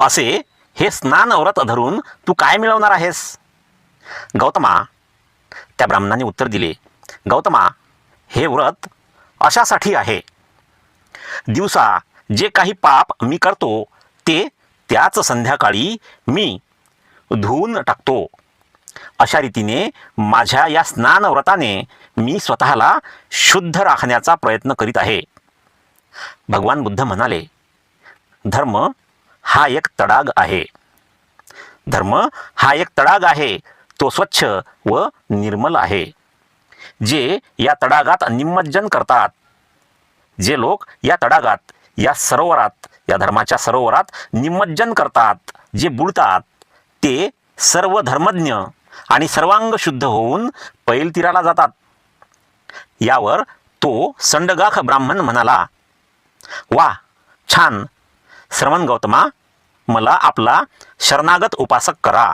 असे हे स्नान व्रत धरून तू काय मिळवणार आहेस? गौतमा त्या ब्राह्मणाने उत्तर दिले गौतमा हे व्रत अशासाठी आहे. दिवसा जे काही पाप मी करतो ते त्याच संध्याकाळी मी धुवून टाकतो. अशा रीतीने माझ्या या स्नान व्रताने मी स्वतःला शुद्ध राखण्याचा प्रयत्न करीत आहे. भगवान बुद्ध म्हणाले धर्म हा एक तडाग आहे. धर्म हा एक तडाग आहे. तो स्वच्छ व निर्मल आहे. जे या तडागात निमज्जन करतात. जे लोक या तडागात या सरोवरात या धर्माच्या सरोवरात निमज्जन करतात जे बुडतात ते सर्व धर्मज्ञ आणि सर्वांग शुद्ध होऊन पैलतीराला जातात. यावर तो संडगाख ब्राह्मण म्हणाला वा छान! श्रवण गौतमा मला आपला शरणागत उपासक करा.